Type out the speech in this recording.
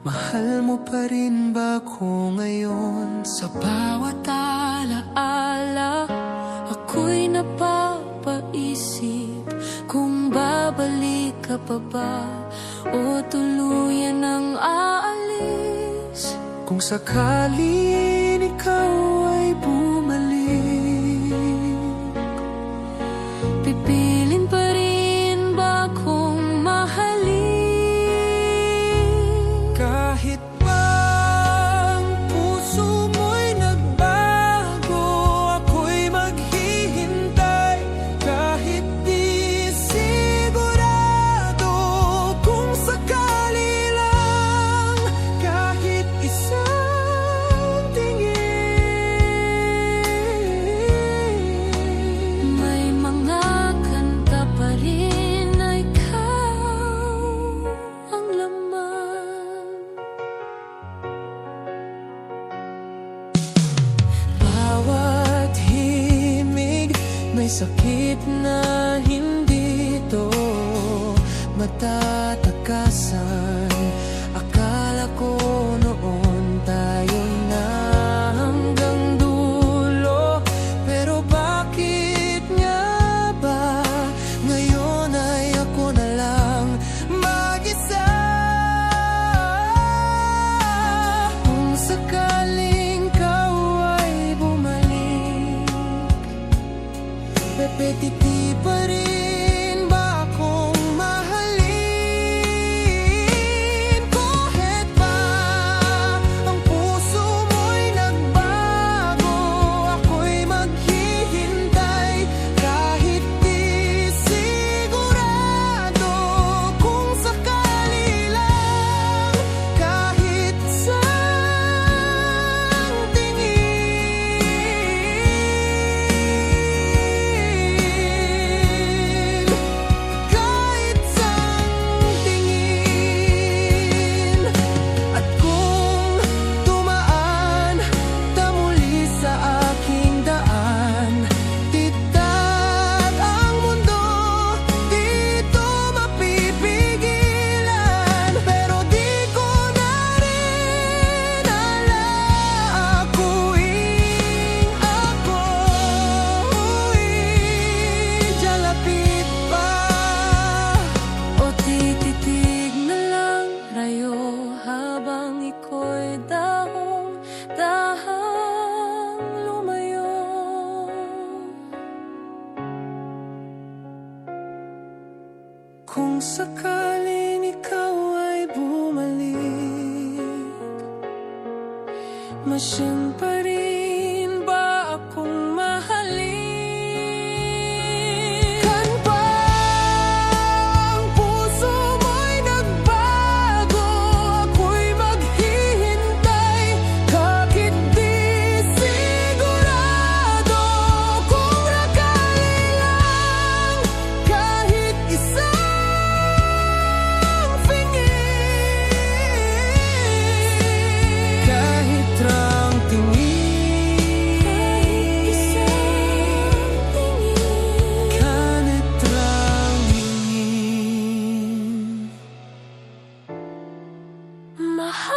Mahal mo pa rin ba ko ngayon? Sa bawat alaala, ako'y napapaisip Kung babalik ka pa ba o tuluyan ang aalis Kung sakali ikaw ay buhay sakit na hindi to matatakasan Hindi ko'y dahong dahang lumayo. Kung sakaling ikaw ay bumalik Masyang pa rin 啊哈